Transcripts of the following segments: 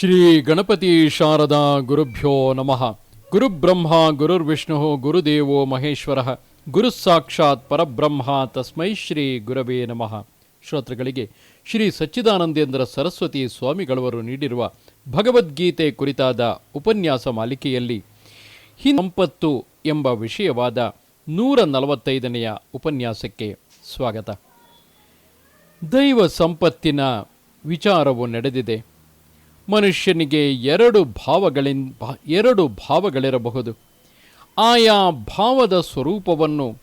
ಶ್ರೀ ಗಣಪತಿ ಶಾರದಾ ಗುರುಭ್ಯೋ ನಮಃ. ಗುರುಬ್ರಹ್ಮ, ಗುರುರ್ವಿಷ್ಣು, ಗುರುದೇವೋ ಮಹೇಶ್ವರ. ಗುರು ಸಾಕ್ಷಾತ್ ಪರಬ್ರಹ್ಮ ತಸ್ಮೈ ಶ್ರೀ ಗುರವೇ ನಮಃ. ಶ್ರೋತೃಗಳಿಗೆ ಶ್ರೀ ಸಚ್ಚಿದಾನಂದೇಂದ್ರ ಸರಸ್ವತಿ ಸ್ವಾಮಿಗಳವರು ನೀಡಿರುವ ಭಗವದ್ಗೀತೆ ಕುರಿತಾದ ಉಪನ್ಯಾಸ ಮಾಲಿಕೆಯಲ್ಲಿ ಹಿ ಸಂಪತ್ತು ಎಂಬ ವಿಷಯವಾದ ನೂರ ನಲವತ್ತೈದನೆಯ ಉಪನ್ಯಾಸಕ್ಕೆ ಸ್ವಾಗತ. ದೈವ ಸಂಪತ್ತಿನ ವಿಚಾರವು ನಡೆದಿದೆ. ಮನುಷ್ಯನಿಗೆ ಎರಡು ಭಾವಗಳಿನ್ ಎರಡು ಭಾವಗಳಿರಬಹುದು. ಆಯಾ ಭಾವದ ಸ್ವರೂಪವನ್ನು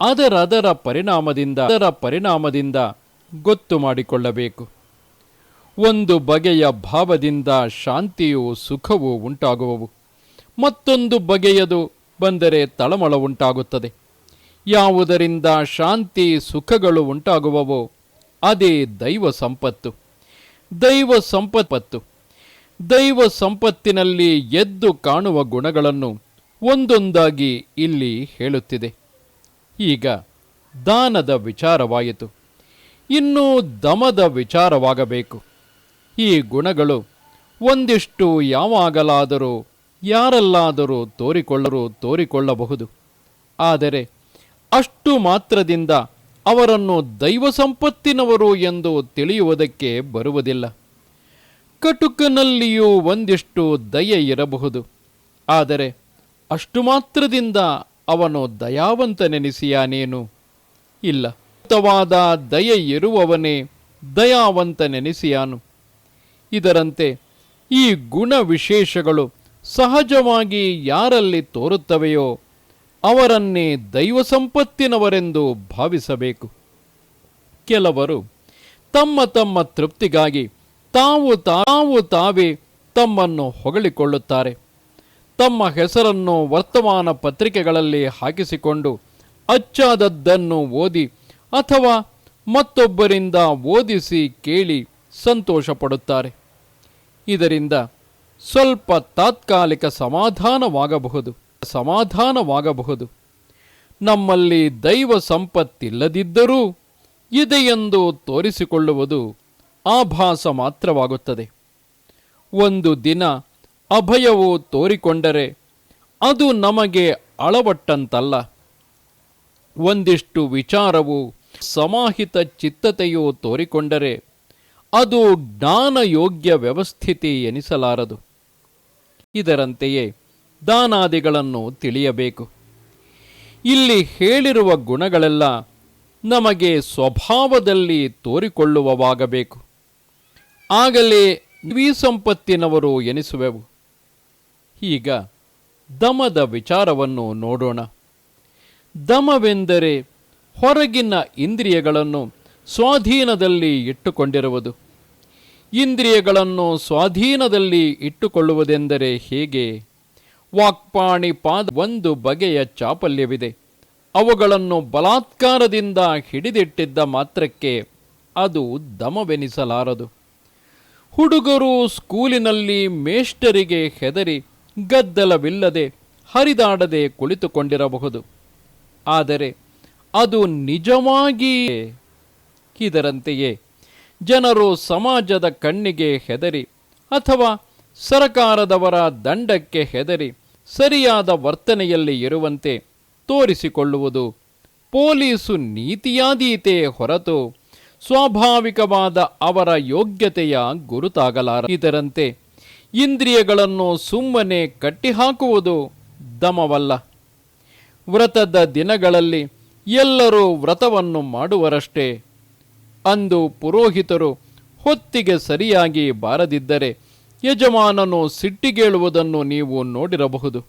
ಅದರದರ ಪರಿಣಾಮದಿಂದ, ಅದರ ಪರಿಣಾಮದಿಂದ ಗೊತ್ತು ಮಾಡಿಕೊಳ್ಳಬೇಕು. ಒಂದು ಬಗೆಯ ಭಾವದಿಂದ ಶಾಂತಿಯು ಸುಖವು ಉಂಟಾಗುವವು. ಮತ್ತೊಂದು ಬಗೆಯದು ಬಂದರೆ ತಳಮಳ ಉಂಟಾಗುತ್ತದೆ. ಯಾವುದರಿಂದ ಶಾಂತಿ, ಸುಖಗಳು ಉಂಟಾಗುವವೋ ಅದೇ ದೈವ ಸಂಪತ್ತು. ದೈವ ಸಂಪತ್ತು. ದೈವ ಸಂಪತ್ತಿನಲ್ಲಿ ಎದ್ದು ಕಾಣುವ ಗುಣಗಳನ್ನು ಒಂದೊಂದಾಗಿ ಇಲ್ಲಿ ಹೇಳುತ್ತಿದೆ. ಈಗ ದಾನದ ವಿಚಾರವಾಯಿತು. ಇನ್ನು ದಮದ ವಿಚಾರವಾಗಬೇಕು. ಈ ಗುಣಗಳು ಒಂದಿಷ್ಟು ಯಾವಾಗಲಾದರೂ ಯಾರಲ್ಲಾದರೂ ತೋರಿಕೊಳ್ಳರು, ತೋರಿಕೊಳ್ಳಬಹುದು. ಆದರೆ ಅಷ್ಟು ಮಾತ್ರದಿಂದ ಅವರನ್ನು ದೈವ ಸಂಪತ್ತಿನವರು ಎಂದು ತಿಳಿಯುವುದಕ್ಕೆ ಬರುವುದಿಲ್ಲ. ಕಟುಕನಲ್ಲಿಯೂ ಒಂದಿಷ್ಟು ದಯೆ ಇರಬಹುದು. ಆದರೆ ಅಷ್ಟು ಮಾತ್ರದಿಂದ ಅವನು ದಯಾವಂತನೆನಿಸಿಯಾನೇನು ಇಲ್ಲ. ಉತ್ತವಾದ ದಯೆ ಇರುವವನೇ ದಯಾವಂತನೆನಿಸಿಯಾನು. ಇದರಂತೆ ಈ ಗುಣ ವಿಶೇಷಗಳು ಸಹಜವಾಗಿ ಯಾರಲ್ಲಿ ತೋರುತ್ತವೆಯೋ ಅವರನ್ನೇ ದೈವ ಸಂಪತ್ತಿನವರೆಂದು ಭಾವಿಸಬೇಕು. ಕೆಲವರು ತಮ್ಮ ತಮ್ಮ ತೃಪ್ತಿಗಾಗಿ ತಾವು ತಾವು ತಾವೇ ತಮ್ಮನ್ನು ಹೊಗಳಿಕೊಳ್ಳುತ್ತಾರೆ. ತಮ್ಮ ಹೆಸರನ್ನು ವರ್ತಮಾನ ಪತ್ರಿಕೆಗಳಲ್ಲಿ ಹಾಕಿಸಿಕೊಂಡು ಅಚ್ಚಾದದ್ದನ್ನು ಓದಿ ಅಥವಾ ಮತ್ತೊಬ್ಬರಿಂದ ಓದಿಸಿ ಕೇಳಿ ಸಂತೋಷಪಡುತ್ತಾರೆ. ಇದರಿಂದ ಸ್ವಲ್ಪ ತಾತ್ಕಾಲಿಕ ಸಮಾಧಾನವಾಗಬಹುದು. ಸಮಾಧಾನವಾಗಬಹುದು. ನಮ್ಮಲ್ಲಿ ದೈವ ಸಂಪತ್ತಿಲ್ಲದಿದ್ದರೂ ಇದೆಯೆಂದು ತೋರಿಸಿಕೊಳ್ಳುವುದು ಆಭಾಸ ಮಾತ್ರವಾಗುತ್ತದೆ. ಒಂದು ದಿನ ಅಭಯವು ತೋರಿಕೊಂಡರೆ ಅದು ನಮಗೆ ಅಳವಟ್ಟಂತಲ್ಲ. ಒಂದಿಷ್ಟು ವಿಚಾರವು ಸಮಾಹಿತ ಚಿತ್ತತೆಯು ತೋರಿಕೊಂಡರೆ ಅದು ಜ್ಞಾನಯೋಗ್ಯ ವ್ಯವಸ್ಥಿತಿ ಎನಿಸಲಾರದು. ಇದರಂತೆಯೇ ದಾನಾದಿಗಳನ್ನು ತಿಳಿಯಬೇಕು. ಇಲ್ಲಿ ಹೇಳಿರುವ ಗುಣಗಳೆಲ್ಲ ನಮಗೆ ಸ್ವಭಾವದಲ್ಲಿ ತೋರಿಕೊಳ್ಳುವವಾಗಬೇಕು. ಆಗಲೇ ಸಂಪತ್ತಿನವರು ಎನಿಸುವೆವು. ಈಗ ದಮದ ವಿಚಾರವನ್ನು ನೋಡೋಣ. ದಮವೆಂದರೆ ಹೊರಗಿನ ಇಂದ್ರಿಯಗಳನ್ನು ಸ್ವಾಧೀನದಲ್ಲಿ ಇಟ್ಟುಕೊಂಡಿರುವುದು. ಇಂದ್ರಿಯಗಳನ್ನು ಸ್ವಾಧೀನದಲ್ಲಿ ಇಟ್ಟುಕೊಳ್ಳುವುದೆಂದರೆ ಹೇಗೆ? ವಾಕ್ಪಾಣಿ ಪಾದ ಒಂದು ಬಗೆಯ ಚಾಪಲ್ಯವಿದೆ. ಅವುಗಳನ್ನು ಬಲಾತ್ಕಾರದಿಂದ ಹಿಡಿದಿಟ್ಟಿದ್ದ ಮಾತ್ರಕ್ಕೆ ಅದು ದಮವೆನಿಸಲಾರದು. ಹುಡುಗರು ಸ್ಕೂಲಿನಲ್ಲಿ ಮೇಷ್ಟರಿಗೆ ಹೆದರಿ ಗದ್ದಲವಿಲ್ಲದೆ ಹರಿದಾಡದೆ ಕುಳಿತುಕೊಂಡಿರಬಹುದು. ಆದರೆ ಅದು ನಿಜವಾಗಿಯೇ ಇದರಂತೆಯೇ. ಜನರು ಸಮಾಜದ ಕಣ್ಣಿಗೆ ಹೆದರಿ ಅಥವಾ ಸರಕಾರದವರ ದಂಡಕ್ಕೆ ಹೆದರಿ ಸರಿಯಾದ ವರ್ತನೆಯಲ್ಲಿ ಇರುವಂತೆ ತೋರಿಸಿಕೊಳ್ಳುವುದು ಪೊಲೀಸು ನೀತಿಯಾದೀತೆ ಹೊರತು ಸ್ವಾಭಾವಿಕವಾದ ಅವರ ಯೋಗ್ಯತೆಯ ಗುರುತಾಗಲಾರ ಇದರಂತೆ ಇಂದ್ರಿಯಗಳನ್ನು ಸುಮ್ಮನೆ ಕಟ್ಟಿಹಾಕುವುದು ದಮವಲ್ಲ. ವ್ರತದ ದಿನಗಳಲ್ಲಿ ಎಲ್ಲರೂ ವ್ರತವನ್ನು ಮಾಡುವರಷ್ಟೇ. ಅಂದು ಪುರೋಹಿತರು ಹೊತ್ತಿಗೆ ಸರಿಯಾಗಿ ಬಾರದಿದ್ದರೆ ಯಜಮಾನನು ಸಿಟ್ಟಿಗೇಳುವುದನ್ನು ನೀವು ನೋಡಿರಬಹುದು.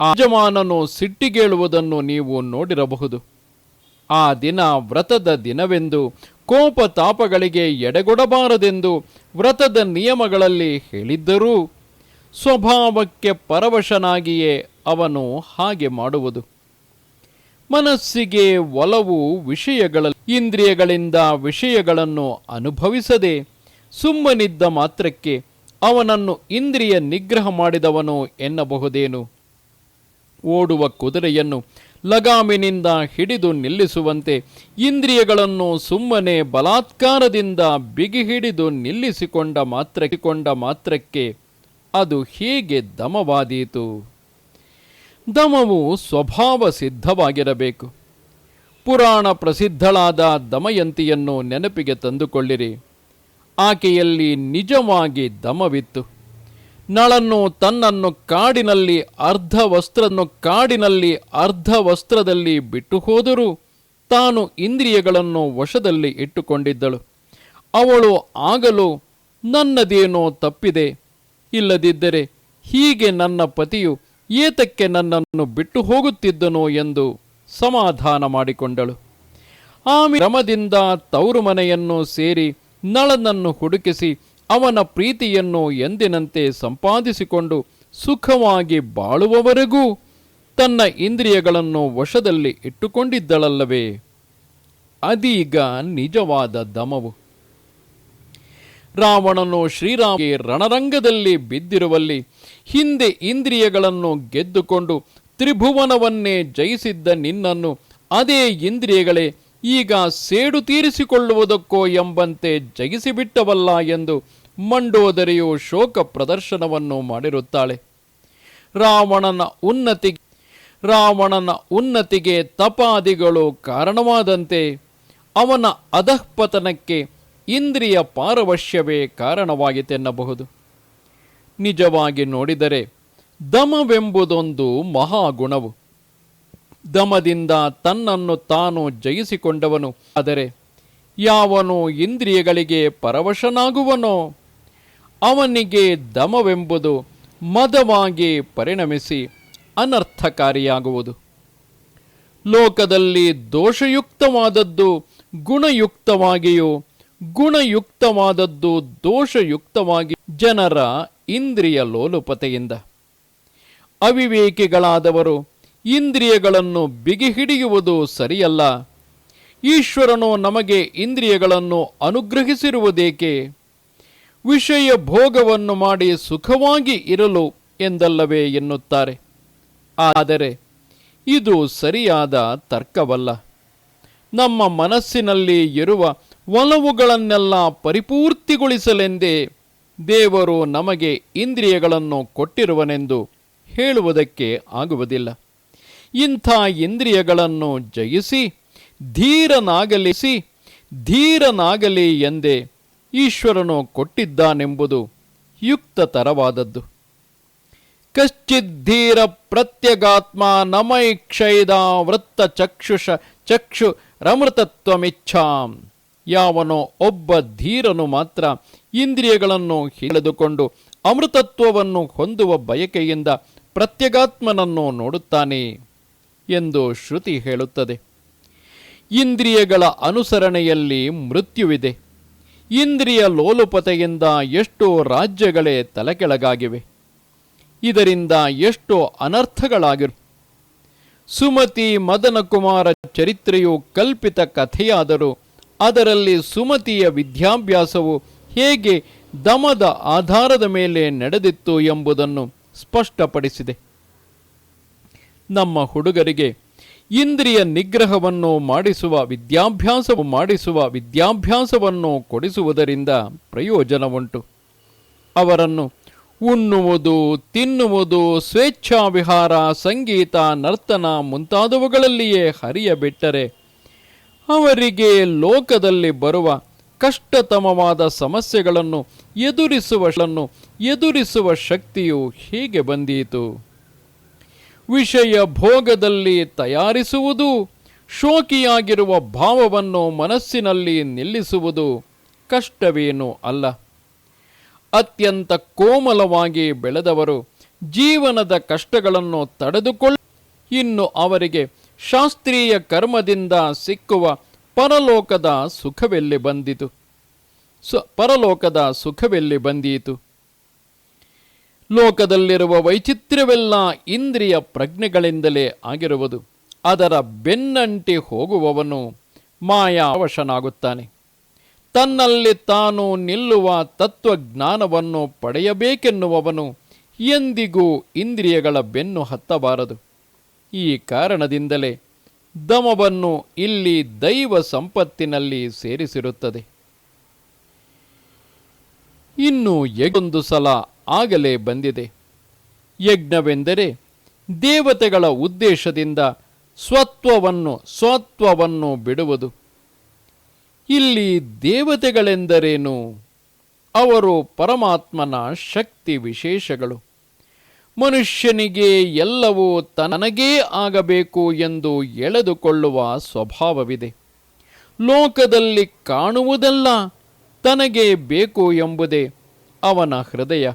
ಆ ಯಜಮಾನನು ಸಿಟ್ಟಿಗೇಳುವುದನ್ನು ನೀವು ನೋಡಿರಬಹುದು. ಆ ದಿನ ವ್ರತದ ದಿನವೆಂದು ಕೋಪ ತಾಪಗಳಿಗೆ ಎಡೆಗೊಡಬಾರದೆಂದು ವ್ರತದ ನಿಯಮಗಳಲ್ಲಿ ಹೇಳಿದ್ದರೂ. ಸ್ವಭಾವಕ್ಕೆ ಪರವಶನಾಗಿಯೇ ಅವನು ಹಾಗೆ ಮಾಡುವುದು. ಮನಸ್ಸಿಗೆ ಒಲವು ವಿಷಯಗಳ, ಇಂದ್ರಿಯಗಳಿಂದ ವಿಷಯಗಳನ್ನು ಅನುಭವಿಸದೆ ಸುಮ್ಮನಿದ್ದ ಮಾತ್ರಕ್ಕೆ ಅವನನ್ನು ಇಂದ್ರಿಯ ನಿಗ್ರಹ ಮಾಡಿದವನು ಎನ್ನಬಹುದೇನು? ಓಡುವ ಕುದುರೆಯನ್ನು ಲಗಾಮಿನಿಂದ ಹಿಡಿದು ನಿಲ್ಲಿಸುವಂತೆ ಇಂದ್ರಿಯಗಳನ್ನು ಸುಮ್ಮನೆ ಬಲಾತ್ಕಾರದಿಂದ ಬಿಗಿ ಹಿಡಿದು ನಿಲ್ಲಿಸಿಕೊಂಡ ಮಾತ್ರ ಕೊಂಡ ಮಾತ್ರಕ್ಕೆ ಅದು ಹೇಗೆ ದಮವಾದೀತು. ದಮವು ಸ್ವಭಾವ ಸಿದ್ಧವಾಗಿರಬೇಕು. ಪುರಾಣ ಪ್ರಸಿದ್ಧಳಾದ ದಮಯಂತಿಯನ್ನು ನೆನಪಿಗೆ ತಂದುಕೊಳ್ಳಿರಿ. ಆಕೆಯಲ್ಲಿ ನಿಜವಾಗಿ ದಮವಿತ್ತು. ನಳನ್ನು ತನ್ನನ್ನು ಕಾಡಿನಲ್ಲಿ ಅರ್ಧ ವಸ್ತ್ರನ್ನು ಕಾಡಿನಲ್ಲಿ ಅರ್ಧ ವಸ್ತ್ರದಲ್ಲಿ ಬಿಟ್ಟು ಹೋದರೂ. ತಾನು ಇಂದ್ರಿಯಗಳನ್ನು ವಶದಲ್ಲಿ ಇಟ್ಟುಕೊಂಡಿದ್ದಳು. ಅವಳು ಆಗಲು ನನ್ನದೇನೋ ತಪ್ಪಿದೆ. ಇಲ್ಲದಿದ್ದರೆ ಹೀಗೆ ನನ್ನ ಪತಿಯು ಏತಕ್ಕೆ ನನ್ನನ್ನು ಬಿಟ್ಟು ಹೋಗುತ್ತಿದ್ದನು ಎಂದು ಸಮಾಧಾನ ಮಾಡಿಕೊಂಡಳು. ಆಮೇಲೆ ರಮದಿಂದ ತವರು ಮನೆಯನ್ನು ಸೇರಿ ನಳನನ್ನು ಹುಡುಕಿಸಿ ಅವನ ಪ್ರೀತಿಯನ್ನು ಎಂದಿನಂತೆ ಸಂಪಾದಿಸಿಕೊಂಡು ಸುಖವಾಗಿ ಬಾಳುವವರೆಗೂ ತನ್ನ ಇಂದ್ರಿಯಗಳನ್ನು ವಶದಲ್ಲಿ ಇಟ್ಟುಕೊಂಡಿದ್ದಳಲ್ಲವೇ? ಅದೀಗ ನಿಜವಾದ ದಮವು. ರಾವಣನು ಶ್ರೀರಾಮಗೆ ರಣರಂಗದಲ್ಲಿ ಬಿದ್ದಿರುವಲ್ಲಿ ಹಿಂದೆ ಇಂದ್ರಿಯಗಳನ್ನು ಗೆದ್ದುಕೊಂಡು ತ್ರಿಭುವನವನ್ನೇ ಜಯಿಸಿದ್ದ ನಿನ್ನನ್ನು ಅದೇ ಇಂದ್ರಿಯಗಳೇ ಈಗ ಸೇಡು ತೀರಿಸಿಕೊಳ್ಳುವುದಕ್ಕೋ ಎಂಬಂತೆ ಜಯಿಸಿಬಿಟ್ಟವಲ್ಲ ಎಂದು ಮಂಡೋದರಿಯು ಶೋಕ ಪ್ರದರ್ಶನವನ್ನು ಮಾಡಿರುತ್ತಾಳೆ. ರಾವಣನ ಉನ್ನತಿ ರಾವಣನ ಉನ್ನತಿಗೆ ತಪಾದಿಗಳು ಕಾರಣವಾದಂತೆ ಅವನ ಅಧಃಪತನಕ್ಕೆ ಇಂದ್ರಿಯ ಪಾರವಶ್ಯವೇ ಕಾರಣವಾಗಿತೆನ್ನಬಹುದು ನಿಜವಾಗಿ ನೋಡಿದರೆ ದಮವೆಂಬುದೊಂದು ಮಹಾಗುಣವು. ದಮದಿಂದ ತನ್ನನ್ನು ತಾನು ಜಯಿಸಿಕೊಂಡವನು. ಆದರೆ ಯಾವನು ಇಂದ್ರಿಯಗಳಿಗೆ ಪರವಶನಾಗುವನೋ ಅವನಿಗೆ ದಮವೆಂಬುದು ಮದವಾಗಿ ಪರಿಣಮಿಸಿ ಅನರ್ಥಕಾರಿಯಾಗುವುದು. ಲೋಕದಲ್ಲಿ ದೋಷಯುಕ್ತವಾದದ್ದು ಗುಣಯುಕ್ತವಾಗಿಯೂ, ಗುಣಯುಕ್ತವಾದದ್ದು ದೋಷಯುಕ್ತವಾಗಿ ಜನರ ಇಂದ್ರಿಯ ಲೋಲುಪತೆಯಿಂದ. ಅವಿವೇಕಿಗಳಾದವರು ಇಂದ್ರಿಯಗಳನ್ನು ಬಿಗಿ ಹಿಡಿಯುವುದು ಸರಿಯಲ್ಲ. ಈಶ್ವರನು ನಮಗೆ ಇಂದ್ರಿಯಗಳನ್ನು ಅನುಗ್ರಹಿಸಿರುವುದೇಕೆ? ವಿಷಯ ಭೋಗವನ್ನು ಮಾಡಿ ಸುಖವಾಗಿ ಇರಲು ಎಂದಲ್ಲವೇ ಎನ್ನುತ್ತಾರೆ. ಆದರೆ ಇದು ಸರಿಯಾದ ತರ್ಕವಲ್ಲ. ನಮ್ಮ ಮನಸ್ಸಿನಲ್ಲಿ ಇರುವ ಒಲವುಗಳನ್ನೆಲ್ಲ ಪರಿಪೂರ್ತಿಗೊಳಿಸಲೆಂದೇ ದೇವರು ನಮಗೆ ಇಂದ್ರಿಯಗಳನ್ನು ಕೊಟ್ಟಿರುವನೆಂದು ಹೇಳುವುದಕ್ಕೆ ಆಗುವುದಿಲ್ಲ. ಇಂಥ ಇಂದ್ರಿಯಗಳನ್ನು ಜಯಿಸಿ, ಧೀರನಾಗಲಿಸಿ, ಧೀರನಾಗಲಿ ಎಂದೇ ಈಶ್ವರನು ಕೊಟ್ಟಿದ್ದಾನೆಂಬುದು ಯುಕ್ತತರವಾದದ್ದು. ಕಶ್ಚಿದ್ಧೀರ ಪ್ರತ್ಯಗಾತ್ಮ ನಮೈಕ್ಷೈದ ವೃತ್ತ ಚಕ್ಷುಷ ಚಕ್ಷು ರಮೃತತ್ವಮಿಚ್ಛಾಂ. ಯಾವನೋ ಒಬ್ಬ ಧೀರನು ಮಾತ್ರ ಇಂದ್ರಿಯಗಳನ್ನು ಹಿಡಿದುಕೊಂಡು ಅಮೃತತ್ವವನ್ನು ಹೊಂದುವ ಬಯಕೆಯಿಂದ ಪ್ರತ್ಯಗಾತ್ಮನನ್ನು ನೋಡುತ್ತಾನೆ ಎಂದು ಶ್ರುತಿ ಹೇಳುತ್ತದೆ. ಇಂದ್ರಿಯಗಳ ಅನುಸರಣೆಯಲ್ಲಿ ಮೃತ್ಯುವಿದೆ. ಇಂದ್ರಿಯ ಲೋಲುಪತೆಯಿಂದ ಎಷ್ಟೋ ರಾಜ್ಯಗಳೇ ತಲೆಕೆಳಗಾಗಿವೆ. ಇದರಿಂದ ಎಷ್ಟೋ ಅನರ್ಥಗಳಾಗಿರು. ಸುಮತಿ ಮದನಕುಮಾರ ಚರಿತ್ರೆಯು ಕಲ್ಪಿತ ಕಥೆಯಾದರೂ ಅದರಲ್ಲಿ ಸುಮತಿಯ ವಿದ್ಯಾಭ್ಯಾಸವು ಹೇಗೆ ದಮದ ಆಧಾರದ ಮೇಲೆ ನಡೆದಿತ್ತು ಎಂಬುದನ್ನು ಸ್ಪಷ್ಟಪಡಿಸಿದೆ. ನಮ್ಮ ಹುಡುಗರಿಗೆ ಇಂದ್ರಿಯ ನಿಗ್ರಹವನ್ನು ಮಾಡಿಸುವ ವಿದ್ಯಾಭ್ಯಾಸವು ಮಾಡಿಸುವ ವಿದ್ಯಾಭ್ಯಾಸವನ್ನು ಕೊಡಿಸುವುದರಿಂದ ಪ್ರಯೋಜನವುಂಟು. ಅವರನ್ನು ಉಣ್ಣುವುದು, ತಿನ್ನುವುದು ಸ್ವೇಚ್ಛಾ ವಿಹಾರ ಸಂಗೀತ, ನರ್ತನ ಮುಂತಾದವುಗಳಲ್ಲಿಯೇ ಹರಿಯಬಿಟ್ಟರೆ ಅವರಿಗೆ ಲೋಕದಲ್ಲಿ ಬರುವ ಕಷ್ಟತಮವಾದ ಸಮಸ್ಯೆಗಳನ್ನು ಎದುರಿಸುವ ಎದುರಿಸುವ ಶಕ್ತಿಯು ಹೀಗೆ ಬಂದೀತು? ವಿಷಯ ಭೋಗದಲ್ಲಿ ತಯಾರಿಸುವುದು, ಶೋಕಿಯಾಗಿರುವ ಭಾವವನ್ನು ಮನಸ್ಸಿನಲ್ಲಿ ನಿಲ್ಲಿಸುವುದು ಕಷ್ಟವೇನೂ ಅಲ್ಲ. ಅತ್ಯಂತ ಕೋಮಲವಾಗಿ ಬೆಳೆದವರು ಜೀವನದ ಕಷ್ಟಗಳನ್ನು ತಡೆದುಕೊಳ್ಳ. ಇನ್ನು ಅವರಿಗೆ ಶಾಸ್ತ್ರೀಯ ಕರ್ಮದಿಂದ ಸಿಕ್ಕುವ ಪರಲೋಕದ ಸುಖವೆಲ್ಲಿ ಬಂದಿತು. ಸು, ಪರಲೋಕದ ಸುಖವೆಲ್ಲಿ ಬಂದೀತು. ಲೋಕದಲ್ಲಿರುವ ವೈಚಿತ್ರ್ಯವೆಲ್ಲ ಇಂದ್ರಿಯ ಪ್ರಜ್ಞೆಗಳಿಂದಲೇ ಆಗಿರುವುದು. ಅದರ ಬೆನ್ನಂಟಿ ಹೋಗುವವನು ಮಾಯಾವಶನಾಗುತ್ತಾನೆ. ತನ್ನಲ್ಲಿ ತಾನು ನಿಲ್ಲುವ ತತ್ವಜ್ಞಾನವನ್ನು ಪಡೆಯಬೇಕೆನ್ನುವವನು ಎಂದಿಗೂ ಇಂದ್ರಿಯಗಳ ಬೆನ್ನು ಹತ್ತಬಾರದು. ಈ ಕಾರಣದಿಂದಲೇ ದಮವನ್ನು ಇಲ್ಲಿ ದೈವ ಸಂಪತ್ತಿನಲ್ಲಿ ಸೇರಿಸಿರುತ್ತದೆ. ಇನ್ನು ಒಂದು ಸಲ ಆಗಲೇ ಬಂದಿದೆ. ಯಜ್ಞವೆಂದರೆ ದೇವತೆಗಳ ಉದ್ದೇಶದಿಂದ ಸ್ವತ್ವವನ್ನು ಸ್ವತ್ವವನ್ನು ಬಿಡುವುದು. ಇಲ್ಲಿ ದೇವತೆಗಳೆಂದರೇನು? ಅವರು ಪರಮಾತ್ಮನ ಶಕ್ತಿ ವಿಶೇಷಗಳು. ಮನುಷ್ಯನಿಗೆ ಎಲ್ಲವೂ ತನಗೇ ಆಗಬೇಕು ಎಂದು ಎಳೆದುಕೊಳ್ಳುವ ಸ್ವಭಾವವಿದೆ. ಲೋಕದಲ್ಲಿ ಕಾಣುವುದೆಲ್ಲ ತನಗೆ ಬೇಕು ಎಂಬುದೇ ಅವನ ಹೃದಯ.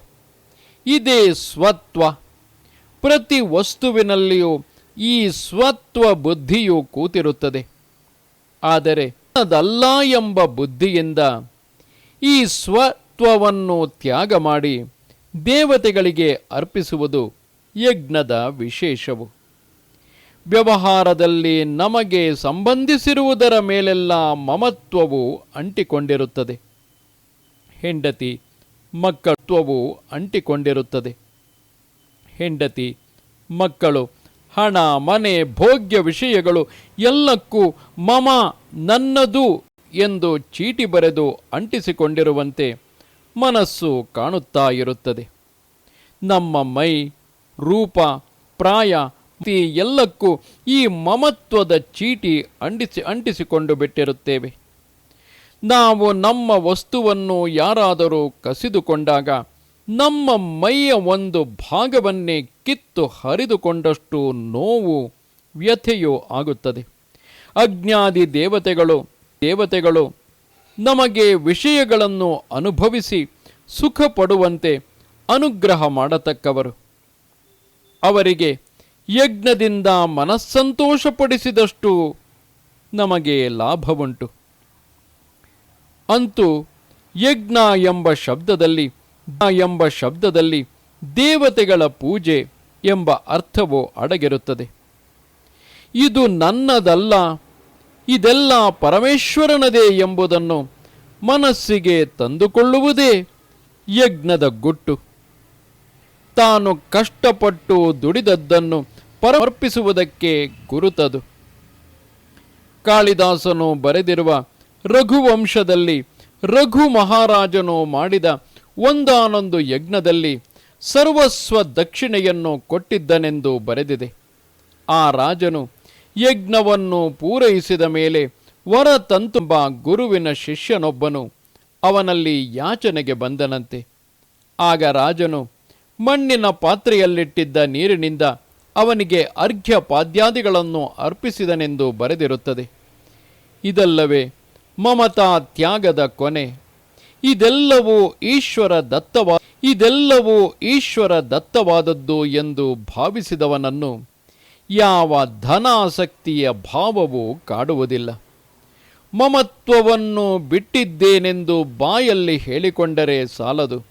ಇದೇ ಸ್ವತ್ವ. ಪ್ರತಿ ವಸ್ತುವಿನಲ್ಲಿಯೂ ಈ ಸ್ವತ್ವ ಬುದ್ಧಿಯು ಕೂತಿರುತ್ತದೆ. ಆದರೆ ಅದಲ್ಲ ಎಂಬ ಬುದ್ಧಿಯಿಂದ ಈ ಸ್ವತ್ವವನ್ನು ತ್ಯಾಗ ಮಾಡಿ ದೇವತೆಗಳಿಗೆ ಅರ್ಪಿಸುವುದು ಯಜ್ಞದ ವಿಶೇಷವು. ವ್ಯವಹಾರದಲ್ಲಿ ನಮಗೆ ಸಂಬಂಧಿಸಿರುವುದರ ಮೇಲೆಲ್ಲ ಮಮತ್ವವು ಅಂಟಿಕೊಂಡಿರುತ್ತದೆ. ಹೆಂಡತಿ ಮಕ್ಕಳತ್ವವು ಅಂಟಿಕೊಂಡಿರುತ್ತದೆ. ಹೆಂಡತಿ, ಮಕ್ಕಳು, ಹಣ, ಮನೆ, ಭೋಗ್ಯ ವಿಷಯಗಳು ಎಲ್ಲಕ್ಕೂ ಮಮ ನನ್ನದು ಎಂದು ಚೀಟಿ ಬರೆದು ಅಂಟಿಸಿಕೊಂಡಿರುವಂತೆ ಮನಸ್ಸು ಕಾಣುತ್ತಾ ಇರುತ್ತದೆ. ನಮ್ಮ ಮೈ, ರೂಪ, ಪ್ರಾಯ ಎಲ್ಲಕ್ಕೂ ಈ ಮಮತ್ವದ ಚೀಟಿ ಅಂಟಿಸಿ, ಅಂಟಿಸಿಕೊಂಡು ಬಿಟ್ಟಿರುತ್ತೇವೆ. ನಾವು ನಮ್ಮ ವಸ್ತುವನ್ನು ಯಾರಾದರೂ ಕಸಿದುಕೊಂಡಾಗ ನಮ್ಮ ಮೈಯ ಒಂದು ಭಾಗವನ್ನೇ ಕಿತ್ತು ಹರಿದುಕೊಂಡಷ್ಟು ನೋವು ವ್ಯಥೆಯೂ ಆಗುತ್ತದೆ. ಅಜ್ಞಾದಿ ದೇವತೆಗಳು ದೇವತೆಗಳು ನಮಗೆ ವಿಷಯಗಳನ್ನು ಅನುಭವಿಸಿ ಸುಖ ಪಡುವಂತೆ ಅನುಗ್ರಹ ಮಾಡತಕ್ಕವರು. ಅವರಿಗೆ ಯಜ್ಞದಿಂದ ಮನಸ್ಸಂತೋಷಪಡಿಸಿದಷ್ಟು ನಮಗೆ ಲಾಭವುಂಟು. ಅಂತೂ ಯಜ್ಞ ಎಂಬ ಶಬ್ದದಲ್ಲಿ ಎಂಬ ಶಬ್ದದಲ್ಲಿ ದೇವತೆಗಳ ಪೂಜೆ ಎಂಬ ಅರ್ಥವು ಅಡಗಿರುತ್ತದೆ. ಇದು ನನ್ನದಲ್ಲ, ಇದೆಲ್ಲ ಪರಮೇಶ್ವರನದೇ ಎಂಬುದನ್ನು ಮನಸ್ಸಿಗೆ ತಂದುಕೊಳ್ಳುವುದೇ ಯಜ್ಞದ ಗುಟ್ಟು. ತಾನು ಕಷ್ಟಪಟ್ಟು ದುಡಿದದ್ದನ್ನು ಪರಮರ್ಪಿಸುವುದಕ್ಕೆ ಗುರುತದು. ಕಾಳಿದಾಸನು ಬರೆದಿರುವ ರಘುವಂಶದಲ್ಲಿ ರಘು ಮಹಾರಾಜನು ಮಾಡಿದ ಒಂದಾನೊಂದು ಯಜ್ಞದಲ್ಲಿ ಸರ್ವಸ್ವ ದಕ್ಷಿಣೆಯನ್ನು ಕೊಟ್ಟಿದ್ದನೆಂದು ಬರೆದಿದೆ. ಆ ರಾಜನು ಯಜ್ಞವನ್ನು ಪೂರೈಸಿದ ಮೇಲೆ ವರ ತಂತುಂಬ ಗುರುವಿನ ಶಿಷ್ಯನೊಬ್ಬನು ಅವನಲ್ಲಿ ಯಾಚನೆಗೆ ಬಂದನಂತೆ. ಆಗ ರಾಜನು ಮಣ್ಣಿನ ಪಾತ್ರೆಯಲ್ಲಿಟ್ಟಿದ್ದ ನೀರಿನಿಂದ ಅವನಿಗೆ ಅರ್ಘ್ಯ ಪಾದ್ಯಾದಿಗಳನ್ನು ಅರ್ಪಿಸಿದನೆಂದು ಬರೆದಿರುತ್ತದೆ. ಇದಲ್ಲವೇ ಮಮತಾ ತ್ಯಾಗದ ಕೊನೆ. ಇದೆಲ್ಲವೂ ಈಶ್ವರ ದತ್ತವ ಇದೆಲ್ಲವೂ ಈಶ್ವರ ದತ್ತವಾದದ್ದು ಎಂದು ಭಾವಿಸಿದವನನ್ನು ಯಾವ ಧನಾಸಕ್ತಿಯ ಭಾವವೂ ಕಾಡುವುದಿಲ್ಲ. ಮಮತ್ವವನ್ನು ಬಿಟ್ಟಿದ್ದೇನೆಂದು ಬಾಯಲ್ಲಿ ಹೇಳಿಕೊಂಡರೆ ಸಾಲದು.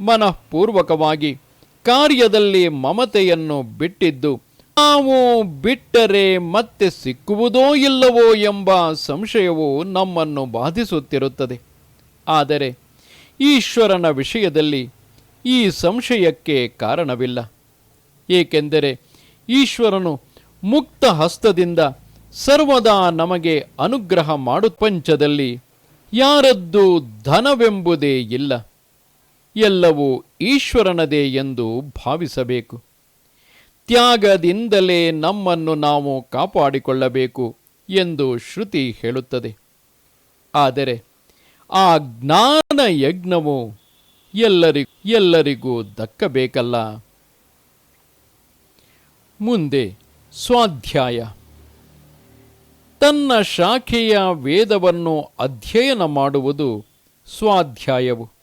ಮನಃಪೂರ್ವಕವಾಗಿ ಕಾರ್ಯದಲ್ಲಿ ಮಮತೆಯನ್ನು ಬಿಟ್ಟಿದ್ದು ನಾವು ಬಿಟ್ಟರೆ ಮತ್ತೆ ಸಿಕ್ಕುವುದೋ ಇಲ್ಲವೋ ಎಂಬ ಸಂಶಯವು ನಮ್ಮನ್ನು ಬಾಧಿಸುತ್ತಿರುತ್ತದೆ. ಆದರೆ ಈಶ್ವರನ ವಿಷಯದಲ್ಲಿ ಈ ಸಂಶಯಕ್ಕೆ ಕಾರಣವಿಲ್ಲ. ಏಕೆಂದರೆ ಈಶ್ವರನು ಮುಕ್ತ ಹಸ್ತದಿಂದ ಸರ್ವದಾ ನಮಗೆ ಅನುಗ್ರಹ ಮಾಡು ಪಂಚದಲ್ಲಿ ಯಾರದ್ದು ಧನವೆಂಬುದೇ ಇಲ್ಲ. ಎಲ್ಲವೂ ಈಶ್ವರನದೇ ಎಂದು ಭಾವಿಸಬೇಕು. ತ್ಯಾಗದಿಂದಲೇ ನಮ್ಮನ್ನು ನಾವು ಕಾಪಾಡಿಕೊಳ್ಳಬೇಕು ಎಂದು ಶ್ರುತಿ ಹೇಳುತ್ತದೆ. ಆದರೆ ಆ ಜ್ಞಾನ ಯಜ್ಞವು ಎಲ್ಲರಿಗೂ ಎಲ್ಲರಿಗೂ ದಕ್ಕಬೇಕಲ್ಲ. ಮುಂದೆ ಸ್ವಾಧ್ಯಾಯ. ತನ್ನ ಶಾಖೆಯ ವೇದವನ್ನು ಅಧ್ಯಯನ ಮಾಡುವುದು ಸ್ವಾಧ್ಯಾಯವು.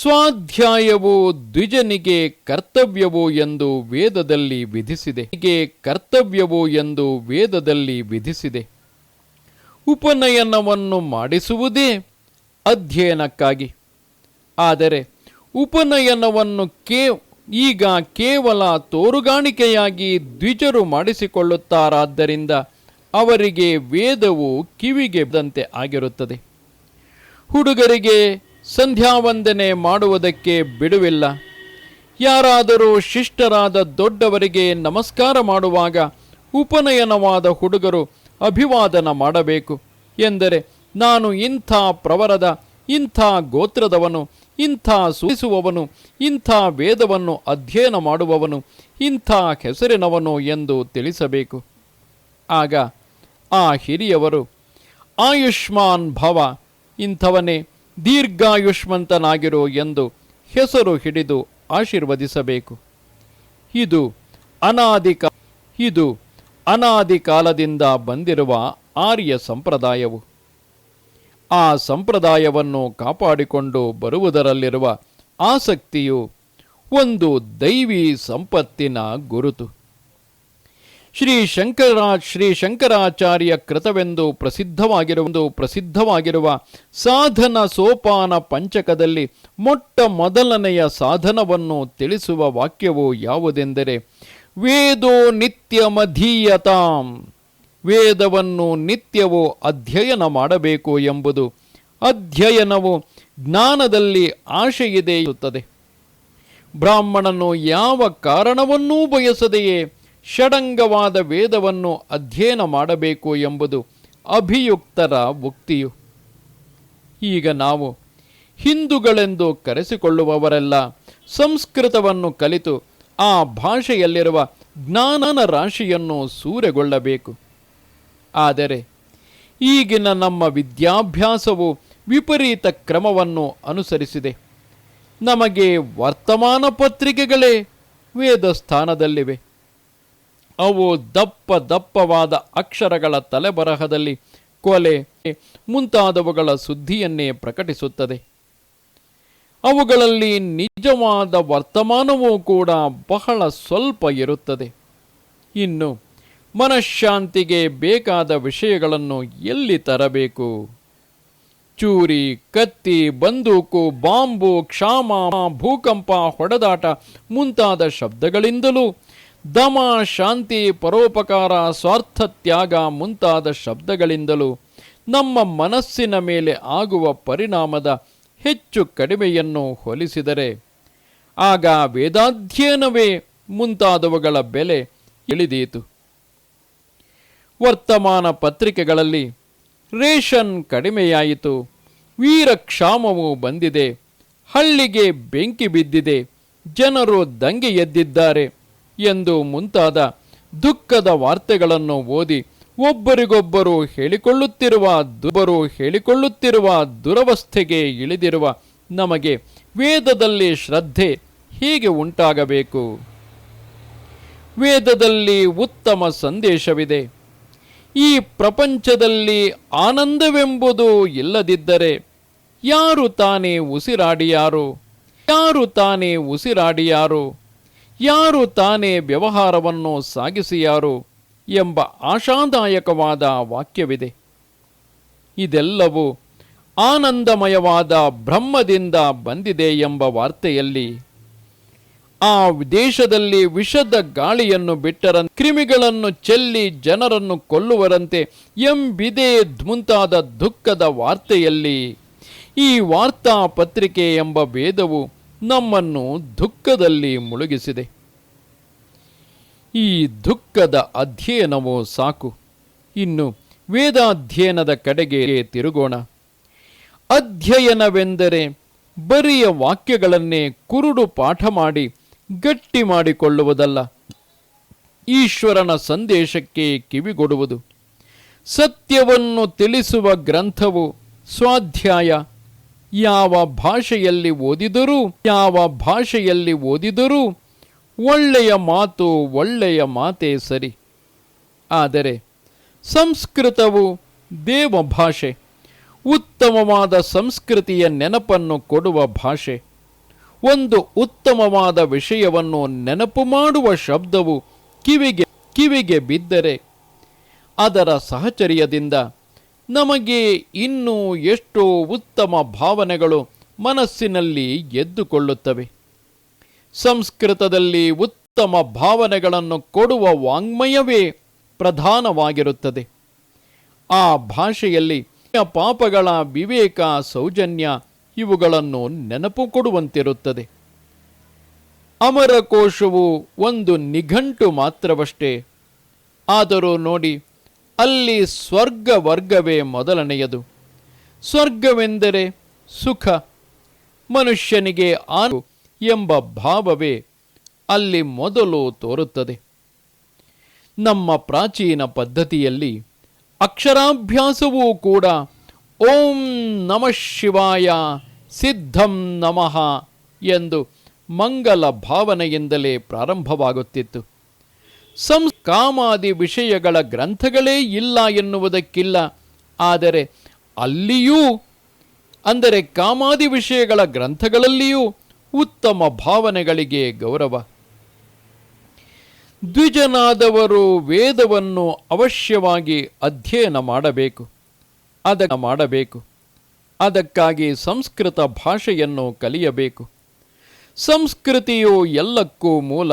ಸ್ವಾಧ್ಯಾಯವು ದ್ವಿಜನಿಗೆ ಕರ್ತವ್ಯವು ಎಂದು ವೇದದಲ್ಲಿ ವಿಧಿಸಿದೆ. ಹೀಗೆ ಕರ್ತವ್ಯವು ಎಂದು ವೇದದಲ್ಲಿ ವಿಧಿಸಿದೆ. ಉಪನಯನವನ್ನು ಮಾಡಿಸುವುದೇ ಅಧ್ಯಯನಕ್ಕಾಗಿ. ಆದರೆ ಉಪನಯನವನ್ನು ಕೇ, ಈಗ ಕೇವಲ ತೋರುಗಾಣಿಕೆಯಾಗಿ ದ್ವಿಜರು ಮಾಡಿಸಿಕೊಳ್ಳುತ್ತಾರಾದ್ದರಿಂದ ಅವರಿಗೆ ವೇದವು ಕಿವಿಗೆ ಬಂತೆ ಆಗಿರುತ್ತದೆ. ಹುಡುಗರಿಗೆ ಸಂಧ್ಯಾವಂದನೆ ಮಾಡುವುದಕ್ಕೆ ಬಿಡುವಿಲ್ಲ. ಯಾರಾದರೂ ಶಿಷ್ಟರಾದ ದೊಡ್ಡವರಿಗೆ ನಮಸ್ಕಾರ ಮಾಡುವಾಗ ಉಪನಯನವಾದ ಹುಡುಗರು ಅಭಿವಾದನ ಮಾಡಬೇಕು ಎಂದರೆ, ನಾನು ಇಂಥ ಪ್ರವರದ, ಇಂಥ ಗೋತ್ರದವನು, ಇಂಥ ಸೂಚಿಸುವವನು, ಇಂಥ ವೇದವನ್ನು ಅಧ್ಯಯನ ಮಾಡುವವನು, ಇಂಥ ಹೆಸರಿನವನು ಎಂದು ತಿಳಿಸಬೇಕು. ಆಗ ಆ ಹಿರಿಯವರು, ಆಯುಷ್ಮಾನ್ ಭವ ಇಂಥವನೇ ದೀರ್ಘಾಯುಷ್ಮಂತನಾಗಿರು ಎಂದು ಹೆಸರು ಹಿಡಿದು ಆಶೀರ್ವದಿಸಬೇಕು. ಇದು ಅನಾದಿ ಇದು ಅನಾದಿ ಕಾಲದಿಂದ ಬಂದಿರುವ ಆರ್ಯ ಸಂಪ್ರದಾಯವು. ಆ ಸಂಪ್ರದಾಯವನ್ನು ಕಾಪಾಡಿಕೊಂಡು ಬರುವುದರಲ್ಲಿರುವ ಆಸಕ್ತಿಯು ಒಂದು ದೈವಿ ಸಂಪತ್ತಿನ ಗುರುತು. ಶ್ರೀ ಶಂಕರ ಶ್ರೀ ಶಂಕರಾಚಾರ್ಯ ಕೃತವೆಂದು ಪ್ರಸಿದ್ಧವಾಗಿರುವ ಪ್ರಸಿದ್ಧವಾಗಿರುವ ಸಾಧನ ಸೋಪಾನ ಪಂಚಕದಲ್ಲಿ ಮೊಟ್ಟ ಮೊದಲನೆಯ ಸಾಧನವನ್ನು ತಿಳಿಸುವ ವಾಕ್ಯವು ಯಾವುದೆಂದರೆ, ವೇದೋ ನಿತ್ಯಮಧೀಯತಾಂ, ವೇದವನ್ನು ನಿತ್ಯವೂ ಅಧ್ಯಯನ ಮಾಡಬೇಕು ಎಂಬುದು ಅಧ್ಯಯನವು ಜ್ಞಾನದಲ್ಲಿ ಆಶೆಯಿದೆ ಇರುತ್ತದೆ. ಬ್ರಾಹ್ಮಣನು ಯಾವ ಕಾರಣವನ್ನೂ ಬಯಸದೆಯೇ ಷಡಂಗವಾದ ವೇದವನ್ನು ಅಧ್ಯಯನ ಮಾಡಬೇಕು ಎಂಬುದು ಅಭಿಯುಕ್ತರ ಉಕ್ತಿಯು ಈಗ ನಾವು ಹಿಂದೂಗಳೆಂದು ಕರೆಸಿಕೊಳ್ಳುವವರೆಲ್ಲ ಸಂಸ್ಕೃತವನ್ನು ಕಲಿತು ಆ ಭಾಷೆಯಲ್ಲಿರುವ ಜ್ಞಾನನ ರಾಶಿಯನ್ನು ಸೂರೆಗೊಳ್ಳಬೇಕು. ಆದರೆ ಈಗಿನ ನಮ್ಮ ವಿದ್ಯಾಭ್ಯಾಸವು ವಿಪರೀತ ಕ್ರಮವನ್ನು ಅನುಸರಿಸಿದೆ. ನಮಗೆ ವರ್ತಮಾನ ಪತ್ರಿಕೆಗಳೇ ವೇದ ಸ್ಥಾನದಲ್ಲಿವೆ ಅವು ದಪ್ಪ ದಪ್ಪವಾದ ಅಕ್ಷರಗಳ ತಲೆಬರಹದಲ್ಲಿ ಕೊಲೆ ಮುಂತಾದವುಗಳ ಸುದ್ದಿಯನ್ನೇ ಪ್ರಕಟಿಸುತ್ತದೆ. ಅವುಗಳಲ್ಲಿ ನಿಜವಾದ ವರ್ತಮಾನವೂ ಕೂಡ ಬಹಳ ಸ್ವಲ್ಪ ಇರುತ್ತದೆ. ಇನ್ನು ಮನಃಶಾಂತಿಗೆ ಬೇಕಾದ ವಿಷಯಗಳನ್ನು ಎಲ್ಲಿ ತರಬೇಕು? ಚೂರಿ, ಕತ್ತಿ, ಬಂದೂಕು, ಬಾಂಬು, ಕ್ಷಾಮ, ಭೂಕಂಪ, ಹೊಡೆದಾಟ ಮುಂತಾದ ಶಬ್ದಗಳಿಂದಲೂ ದಮ, ಶಾಂತಿ, ಪರೋಪಕಾರ, ಸ್ವಾರ್ಥ ತ್ಯಾಗ ಮುಂತಾದ ಶಬ್ದಗಳಿಂದಲೂ ನಮ್ಮ ಮನಸ್ಸಿನ ಮೇಲೆ ಆಗುವ ಪರಿಣಾಮದ ಹೆಚ್ಚು ಕಡಿಮೆಯನ್ನು ಹೋಲಿಸಿದರೆ ಆಗ ವೇದಾಧ್ಯಯನವೇ ಮುಂತಾದವುಗಳ ಬೆಲೆ ಇಳಿದೀತು. ವರ್ತಮಾನ ಪತ್ರಿಕೆಗಳಲ್ಲಿ ರೇಷನ್ ಕಡಿಮೆಯಾಯಿತು, ವೀರಕ್ಷಾಮವು ಬಂದಿದೆ, ಹಳ್ಳಿಗೆ ಬೆಂಕಿ ಬಿದ್ದಿದೆ, ಜನರು ದಂಗೆ ಎದ್ದಿದ್ದಾರೆ. ಎಂದು ಮುಂತಾದ ದುಃಖದ ವಾರ್ತೆಗಳನ್ನು ಓದಿ ಒಬ್ಬರಿಗೊಬ್ಬರು ಹೇಳಿಕೊಳ್ಳುತ್ತಿರುವ ದುಬ್ಬರು ಹೇಳಿಕೊಳ್ಳುತ್ತಿರುವ ದುರವಸ್ಥೆಗೆ ಇಳಿದಿರುವ ನಮಗೆ ವೇದದಲ್ಲಿ ಶ್ರದ್ಧೆ ಹೀಗೆ ಉಂಟಾಗಬೇಕು. ವೇದದಲ್ಲಿ ಉತ್ತಮ ಸಂದೇಶವಿದೆ. ಈ ಪ್ರಪಂಚದಲ್ಲಿ ಆನಂದವೆಂಬುದು ಇಲ್ಲದಿದ್ದರೆ ಯಾರು ತಾನೇ ಉಸಿರಾಡಿಯಾರು? ಯಾರು ತಾನೇ ಉಸಿರಾಡಿಯಾರು? ಯಾರು ತಾನೇ ವ್ಯವಹಾರವನ್ನು ಸಾಗಿಸಿಯಾರು ಎಂಬ ಆಶಾದಾಯಕವಾದ ವಾಕ್ಯವಿದೆ. ಇದೆಲ್ಲವೂ ಆನಂದಮಯವಾದ ಬ್ರಹ್ಮದಿಂದ ಬಂದಿದೆ ಎಂಬ ವಾರ್ತೆಯಲ್ಲಿ. ಆ ದೇಶದಲ್ಲಿ ವಿಷದ ಗಾಳಿಯನ್ನು ಬಿಟ್ಟರ ಕ್ರಿಮಿಗಳನ್ನು ಚೆಲ್ಲಿ ಜನರನ್ನು ಕೊಲ್ಲುವರಂತೆ ಎಂಬಿದೆ ಮುಂತಾದ ದುಃಖದ ವಾರ್ತೆಯಲ್ಲಿ ಈ ವಾರ್ತಾ ಪತ್ರಿಕೆ ಎಂಬ ವೇದವು ನಮ್ಮನ್ನು ದುಃಖದಲ್ಲಿ ಮುಳುಗಿಸಿದೆ. ಈ ದುಃಖದ ಅಧ್ಯಯನವು ಸಾಕು. ಇನ್ನು ವೇದಾಧ್ಯಯನದ ಕಡೆಗೆ ತಿರುಗೋಣ. ಅಧ್ಯಯನವೆಂದರೆ ಬರಿಯ ವಾಕ್ಯಗಳನ್ನೇ ಕುರುಡು ಪಾಠ ಮಾಡಿ ಗಟ್ಟಿ ಮಾಡಿಕೊಳ್ಳುವುದಲ್ಲ. ಈಶ್ವರನ ಸಂದೇಶಕ್ಕೆ ಕಿವಿಗೊಡುವುದು. ಸತ್ಯವನ್ನು ತಿಳಿಸುವ ಗ್ರಂಥವು ಸ್ವಾಧ್ಯಾಯ. ಯಾವ ಭಾಷೆಯಲ್ಲಿ ಓದಿದರೂ, ಯಾವ ಭಾಷೆಯಲ್ಲಿ ಓದಿದರೂ ಒಳ್ಳೆಯ ಮಾತು ಒಳ್ಳೆಯ ಮಾತೇ ಸರಿ. ಆದರೆ ಸಂಸ್ಕೃತವು ದೇವ ಭಾಷೆ ಉತ್ತಮವಾದ ಸಂಸ್ಕೃತಿಯ ನೆನಪನ್ನು ಕೊಡುವ ಭಾಷೆ, ಒಂದು ಉತ್ತಮವಾದ ವಿಷಯವನ್ನು ನೆನಪು ಮಾಡುವ ಶಬ್ದವು ಕಿವಿಗೆ ಕಿವಿಗೆ ಬಿದ್ದರೆ ಅದರ ಸಹಚರ್ಯದಿಂದ ನಮಗೆ ಇನ್ನೂ ಎಷ್ಟೋ ಉತ್ತಮ ಭಾವನೆಗಳು ಮನಸ್ಸಿನಲ್ಲಿ ಎದ್ದುಕೊಳ್ಳುತ್ತವೆ. ಸಂಸ್ಕೃತದಲ್ಲಿ ಉತ್ತಮ ಭಾವನೆಗಳನ್ನು ಕೊಡುವ ವಾಂಗ್ಮಯವೇ ಪ್ರಧಾನವಾಗಿರುತ್ತದೆ. ಆ ಭಾಷೆಯಲ್ಲಿ ಪಾಪಗಳ ವಿವೇಕ, ಸೌಜನ್ಯ ಇವುಗಳನ್ನು ನೆನಪು ಕೊಡುವಂತಿರುತ್ತದೆ. ಅಮರಕೋಶವು ಒಂದು ನಿಘಂಟು ಮಾತ್ರವಷ್ಟೇ. ಆದರೂ ನೋಡಿ ಅಲ್ಲಿ ಸ್ವರ್ಗ ವರ್ಗವೇ ಮೊದಲನೆಯದು. ಸ್ವರ್ಗವೆಂದರೆ ಸುಖ, ಮನುಷ್ಯನಿಗೆ ಆನು ಎಂಬ ಭಾವವೇ ಅಲ್ಲಿ ಮೊದಲು ತೋರುತ್ತದೆ. ನಮ್ಮ ಪ್ರಾಚೀನ ಪದ್ಧತಿಯಲ್ಲಿ ಅಕ್ಷರಾಭ್ಯಾಸವೂ ಕೂಡ ಓಂ ನಮಃ ಶಿವಾಯ ಸಿದ್ಧಂ ನಮಃ ಎಂದು ಮಂಗಲ ಭಾವನೆಯಿಂದಲೇ ಪ್ರಾರಂಭವಾಗುತ್ತಿತ್ತು. ಸಂ ಕಾಮಾದಿ ವಿಷಯಗಳ ಗ್ರಂಥಗಳೇ ಇಲ್ಲ ಎನ್ನುವುದಕ್ಕಿಲ್ಲ. ಆದರೆ ಅಲ್ಲಿಯೂ, ಅಂದರೆ ಕಾಮಾದಿ ವಿಷಯಗಳ ಗ್ರಂಥಗಳಲ್ಲಿಯೂ ಉತ್ತಮ ಭಾವನೆಗಳಿಗೆ ಗೌರವ. ದ್ವಿಜನಾದವರು ವೇದವನ್ನು ಅವಶ್ಯವಾಗಿ ಅಧ್ಯಯನ ಮಾಡಬೇಕು. ಅದ ಮಾಡಬೇಕು. ಅದಕ್ಕಾಗಿ ಸಂಸ್ಕೃತ ಭಾಷೆಯನ್ನು ಕಲಿಯಬೇಕು. ಸಂಸ್ಕೃತಿಯು ಎಲ್ಲಕ್ಕೂ ಮೂಲ.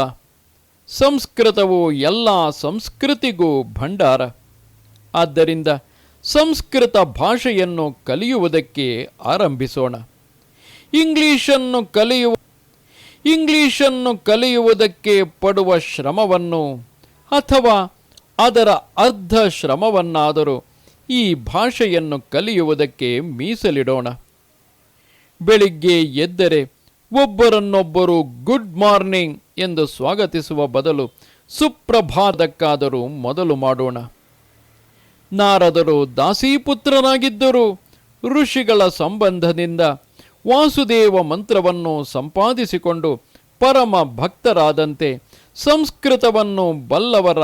ಸಂಸ್ಕೃತವು ಎಲ್ಲ ಸಂಸ್ಕೃತಿಗೂ ಭಂಡಾರ. ಆದ್ದರಿಂದ ಸಂಸ್ಕೃತ ಭಾಷೆಯನ್ನು ಕಲಿಯುವುದಕ್ಕೆ ಆರಂಭಿಸೋಣ. ಇಂಗ್ಲಿಷನ್ನು ಕಲಿಯುವ, ಇಂಗ್ಲಿಷನ್ನು ಕಲಿಯುವುದಕ್ಕೆ ಪಡುವ ಶ್ರಮವನ್ನು ಅಥವಾ ಅದರ ಅರ್ಧ ಶ್ರಮವನ್ನಾದರೂ ಈ ಭಾಷೆಯನ್ನು ಕಲಿಯುವುದಕ್ಕೆ ಮೀಸಲಿಡೋಣ. ಬೆಳಿಗ್ಗೆ ಎದ್ದರೆ ಒಬ್ಬರನ್ನೊಬ್ಬರು ಗುಡ್ ಮಾರ್ನಿಂಗ್ ಎಂದು ಸ್ವಾಗತಿಸುವ ಬದಲು ಸುಪ್ರಭಾತಕ್ಕಾದರೂ ಮೊದಲು ಮಾಡೋಣ. ನಾರದರು ದಾಸೀಪುತ್ರನಾಗಿದ್ದರು. ಋಷಿಗಳ ಸಂಬಂಧದಿಂದ ವಾಸುದೇವ ಮಂತ್ರವನ್ನು ಸಂಪಾದಿಸಿಕೊಂಡು ಪರಮ ಭಕ್ತರಾದಂತೆ ಸಂಸ್ಕೃತವನ್ನು ಬಲ್ಲವರ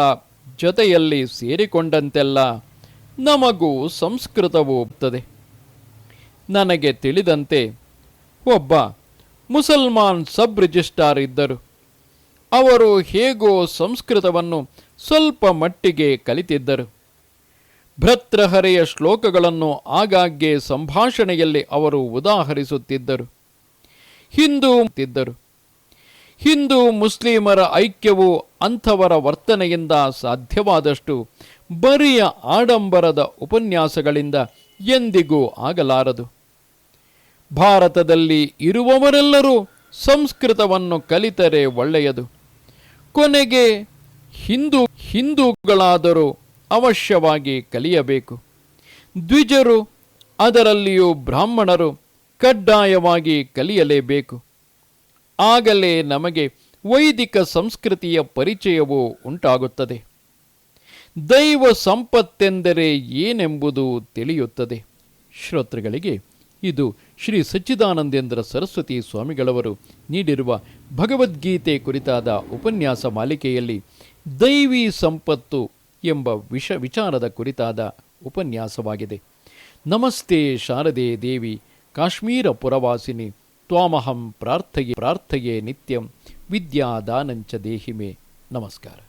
ಜೊತೆಯಲ್ಲಿ ಸೇರಿಕೊಂಡಂತೆಲ್ಲ ನಮಗೂ ಸಂಸ್ಕೃತವು ಒಪ್ತದೆ ನನಗೆ ತಿಳಿದಂತೆ ಒಬ್ಬ ಮುಸಲ್ಮಾನ್ ಸಬ್ ರಿಜಿಸ್ಟಾರ್ ಇದ್ದರು. ಅವರು ಹೇಗೋ ಸಂಸ್ಕೃತವನ್ನು ಸ್ವಲ್ಪ ಮಟ್ಟಿಗೆ ಕಲಿತಿದ್ದರು. ಭ್ರತ್ರಹರೆಯ ಶ್ಲೋಕಗಳನ್ನು ಆಗಾಗ್ಗೆ ಸಂಭಾಷಣೆಯಲ್ಲಿ ಅವರು ಉದಾಹರಿಸುತ್ತಿದ್ದರು. ಹಿಂದೂ ತಿದ್ದರು. ಹಿಂದೂ ಮುಸ್ಲಿಮರ ಐಕ್ಯವು ಅಂಥವರ ವರ್ತನೆಯಿಂದ ಸಾಧ್ಯವಾದಷ್ಟು ಬರಿಯ ಆಡಂಬರದ ಉಪನ್ಯಾಸಗಳಿಂದ ಎಂದಿಗೂ ಆಗಲಾರದು. ಭಾರತದಲ್ಲಿ ಇರುವವರೆಲ್ಲರೂ ಸಂಸ್ಕೃತವನ್ನು ಕಲಿತರೆ ಒಳ್ಳೆಯದು. ಕೊನೆಗೆ ಹಿಂದೂ ಹಿಂದೂಗಳಾದರೂ ಅವಶ್ಯವಾಗಿ ಕಲಿಯಬೇಕು. ದ್ವಿಜರು ಅದರಲ್ಲಿಯೂ ಬ್ರಾಹ್ಮಣರು ಕಡ್ಡಾಯವಾಗಿ ಕಲಿಯಲೇಬೇಕು. ಆಗಲೇ ನಮಗೆ ವೈದಿಕ ಸಂಸ್ಕೃತಿಯ ಪರಿಚಯವೂ ಉಂಟಾಗುತ್ತದೆ. ದೈವ ಸಂಪತ್ತೆಂದರೆ ಏನೆಂಬುದು ತಿಳಿಯುತ್ತದೆ. ಶ್ರೋತೃಗಳಿಗೆ ಇದು ಶ್ರೀ ಸಚ್ಚಿದಾನಂದೇಂದ್ರ ಸರಸ್ವತಿ ಸ್ವಾಮಿಗಳವರು ನೀಡಿರುವ ಭಗವದ್ಗೀತೆ ಕುರಿತಾದ ಉಪನ್ಯಾಸ ಮಾಲಿಕೆಯಲ್ಲಿ ದೈವಿ ಸಂಪತ್ತು ಎಂಬ ವಿಷ ವಿಚಾರದ ಕುರಿತಾದ ಉಪನ್ಯಾಸವಾಗಿದೆ. ನಮಸ್ತೆ ಶಾರದೆ ದೇವಿ, ಕಾಶ್ಮೀರ ಪುರವಾಸಿನಿ, ತ್ವಾಮಹಂ ಪ್ರಾರ್ಥಯೆ ಪ್ರಾರ್ಥಯೆ ನಿತ್ಯಂ, ವಿದ್ಯಾದಾನಂಚ ದೇಹಿಮೆ. ನಮಸ್ಕಾರ.